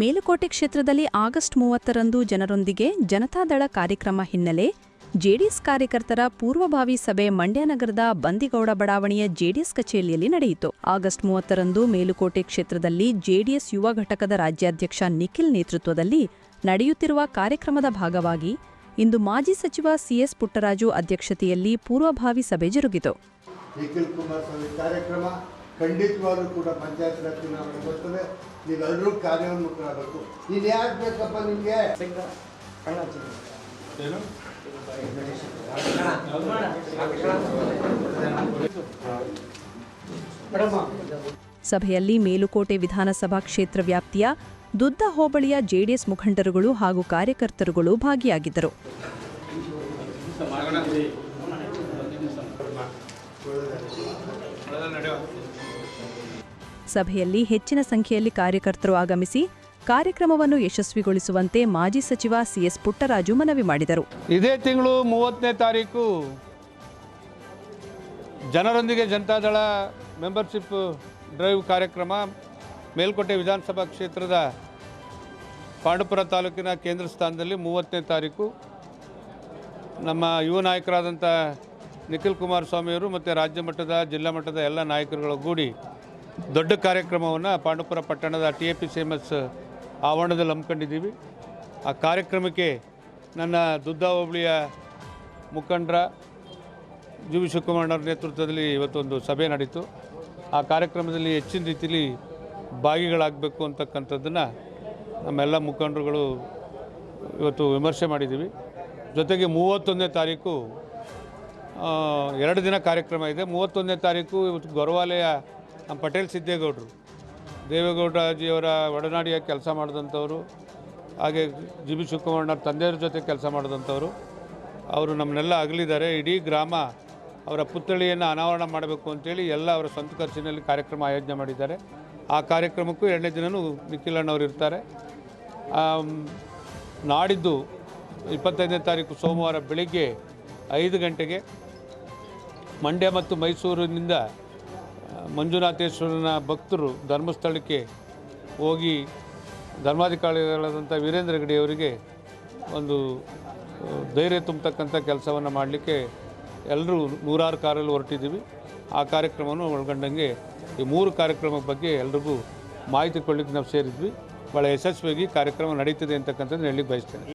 ಮೇಲುಕೋಟೆ ಕ್ಷೇತ್ರದಲ್ಲಿ ಆಗಸ್ಟ್ ಮೂವತ್ತರಂದು ಜನರೊಂದಿಗೆ ಜನತಾದಳ ಕಾರ್ಯಕ್ರಮ ಹಿನ್ನೆಲೆ ಜೆಡಿಎಸ್ ಕಾರ್ಯಕರ್ತರ ಪೂರ್ವಭಾವಿ ಸಭೆ ಮಂಡ್ಯ ನಗರದ ಬಂದಿಗೌಡ ಬಡಾವಣೆಯ ಜೆಡಿಎಸ್ ಕಚೇರಿಯಲ್ಲಿ ನಡೆಯಿತು. ಆಗಸ್ಟ್ ಮೂವತ್ತರಂದು ಮೇಲುಕೋಟೆ ಕ್ಷೇತ್ರದಲ್ಲಿ ಜೆಡಿಎಸ್ ಯುವ ಘಟಕದ ರಾಜ್ಯಾಧ್ಯಕ್ಷ ನಿಖಿಲ್ ನೇತೃತ್ವದಲ್ಲಿ ನಡೆಯುತ್ತಿರುವ ಕಾರ್ಯಕ್ರಮದ ಭಾಗವಾಗಿ ಇಂದು ಮಾಜಿ ಸಚಿವ ಸಿಎಸ್ ಪುಟ್ಟರಾಜು ಅಧ್ಯಕ್ಷತೆಯಲ್ಲಿ ಪೂರ್ವಭಾವಿ ಸಭೆ ಜರುಗಿತು. ಖಂಡಿತವಾಗ್ಲೂ ಕೂಡ ಪಂಚಾಯತ್ ರಾಜ್ ಚುನಾವಣೆ ಬರ್ತದೆ. ನೀವೆಲ್ಲರೂ ಕಾರ್ಯೋನ್ಮುಖರಾಗಬೇಕು. ನೀನು ಯಾರು ಬೇಕಪ್ಪ ನಿಮಗೆ? ಸಭೆಯಲ್ಲಿ ಮೇಲುಕೋಟೆ ವಿಧಾನಸಭಾ ಕ್ಷೇತ್ರ ವ್ಯಾಪ್ತಿಯ ದುದ್ದ ಹೋಬಳಿಯ ಜೆಡಿಎಸ್ ಮುಖಂಡರುಗಳು ಹಾಗೂ ಕಾರ್ಯಕರ್ತರುಗಳು ಭಾಗಿಯಾಗಿದ್ದರು. ಸಭೆಯಲ್ಲಿ ಹೆಚ್ಚಿನ ಸಂಖ್ಯೆಯಲ್ಲಿ ಕಾರ್ಯಕರ್ತರು ಆಗಮಿಸಿ ಕಾರ್ಯಕ್ರಮವನ್ನು ಯಶಸ್ವಿಗೊಳಿಸುವಂತೆ ಮಾಜಿ ಸಚಿವ ಸಿಎಸ್ ಪುಟ್ಟರಾಜು ಮನವಿ ಮಾಡಿದರು. ಇದೇ ತಿಂಗಳು ಮೂವತ್ತನೇ ತಾರೀಕು ಜನರೊಂದಿಗೆ ಜನತಾದಳ ಮೆಂಬರ್ಶಿಪ್ ಡ್ರೈವ್ ಕಾರ್ಯಕ್ರಮ ಮೇಲ್ಕೋಟೆ ವಿಧಾನಸಭಾ ಕ್ಷೇತ್ರದ ಪಾಂಡುಪುರ ತಾಲೂಕಿನ ಕೇಂದ್ರ ಸ್ಥಾನದಲ್ಲಿ ಮೂವತ್ತನೇ ತಾರೀಕು. ನಮ್ಮ ಯುವ ನಾಯಕರಾದಂಥ ನಿಖಿಲ್ ಕುಮಾರಸ್ವಾಮಿಯವರು ಮತ್ತು ರಾಜ್ಯ ಮಟ್ಟದ, ಜಿಲ್ಲಾ ಮಟ್ಟದ ಎಲ್ಲ ನಾಯಕರುಗಳು ಕೂಡಿ ದೊಡ್ಡ ಕಾರ್ಯಕ್ರಮವನ್ನು ಪಾಂಡುಪುರ ಪಟ್ಟಣದ T A P C M S ಆವರಣದಲ್ಲಿ ಹಮ್ಮಿಕೊಂಡಿದ್ದೀವಿ. ಆ ಕಾರ್ಯಕ್ರಮಕ್ಕೆ ನನ್ನ ದುದ್ದ ಹೋಬಳಿಯ ಮುಖಂಡರ ಜಿ ವಿ ಶಿವಕುಮಾರ್ ನೇತೃತ್ವದಲ್ಲಿ ಇವತ್ತೊಂದು ಸಭೆ ನಡೀತು. ಆ ಕಾರ್ಯಕ್ರಮದಲ್ಲಿ ಹೆಚ್ಚಿನ ರೀತಿಯಲ್ಲಿ ಭಾಗಿಗಳಾಗಬೇಕು ಅಂತಕ್ಕಂಥದ್ದನ್ನು ನಮ್ಮೆಲ್ಲ ಮುಖಂಡರುಗಳು ಇವತ್ತು ವಿಮರ್ಶೆ ಮಾಡಿದ್ದೀವಿ. ಜೊತೆಗೆ ಮೂವತ್ತೊಂದನೇ ತಾರೀಕು ಎರಡು ದಿನ ಕಾರ್ಯಕ್ರಮ ಇದೆ. ಮೂವತ್ತೊಂದನೇ ತಾರೀಕು ಇವತ್ತು ಗೊರವಾಲೆಯ ನಮ್ಮ ಪಟೇಲ್ ಸಿದ್ದೇಗೌಡರು. ದೇವೇಗೌಡಜಿಯವರ ಒಡನಾಡಿಯಾಗಿ ಕೆಲಸ ಮಾಡಿದಂಥವರು, ಹಾಗೆ ಜಿ ಬಿ ಶಿವಕುಮಾರಣ್ಣವ್ರ ತಂದೆಯವ್ರ ಜೊತೆ ಕೆಲಸ ಮಾಡಿದಂಥವರು. ಅವರು ನಮ್ಮನ್ನೆಲ್ಲ ಅಗಲಿದ್ದಾರೆ. ಇಡೀ ಗ್ರಾಮ ಅವರ ಪುತ್ಥಳಿಯನ್ನು ಅನಾವರಣ ಮಾಡಬೇಕು ಅಂತೇಳಿ ಎಲ್ಲ ಅವರ ಸ್ವಂತ ಖರ್ಚಿನಲ್ಲಿ ಕಾರ್ಯಕ್ರಮ ಆಯೋಜನೆ ಮಾಡಿದ್ದಾರೆ. ಆ ಕಾರ್ಯಕ್ರಮಕ್ಕೂ ಎರಡನೇ ದಿನವೂ ನಿಖಿಲ್ ಅಣ್ಣವ್ರು ಇರ್ತಾರೆ. ನಾಡಿದ್ದು ಇಪ್ಪತ್ತೈದನೇ ತಾರೀಕು ಸೋಮವಾರ ಬೆಳಿಗ್ಗೆ ಐದು ಗಂಟೆಗೆ ಮಂಡ್ಯ ಮತ್ತು ಮೈಸೂರಿನಿಂದ ಮಂಜುನಾಥೇಶ್ವರನ ಭಕ್ತರು ಧರ್ಮಸ್ಥಳಕ್ಕೆ ಹೋಗಿ ಧರ್ಮಾಧಿಕಾರಿಗಳಾದಂಥ ವೀರೇಂದ್ರ ಹೆಗಡೆಯವರಿಗೆ ಒಂದು ಧೈರ್ಯ ತುಂಬತಕ್ಕಂಥ ಕೆಲಸವನ್ನು ಮಾಡಲಿಕ್ಕೆ ಎಲ್ಲರೂ ನೂರಾರು ಕಾರಲ್ಲಿ ಹೊರಟಿದ್ದೀವಿ. ಆ ಕಾರ್ಯಕ್ರಮವನ್ನು ಒಳಗೊಂಡಂಗೆ ಈ ಮೂರು ಕಾರ್ಯಕ್ರಮದ ಬಗ್ಗೆ ಎಲ್ರಿಗೂ ಮಾಹಿತಿ ಕೊಡಲಿಕ್ಕೆ ನಾವು ಸೇರಿದ್ವಿ. ಭಾಳ ಯಶಸ್ವಿಯಾಗಿ ಕಾರ್ಯಕ್ರಮ ನಡೀತಿದೆ ಅಂತಕ್ಕಂಥದ್ದು ಹೇಳಲಿಕ್ಕೆ ಬಯಸ್ತೇನೆ.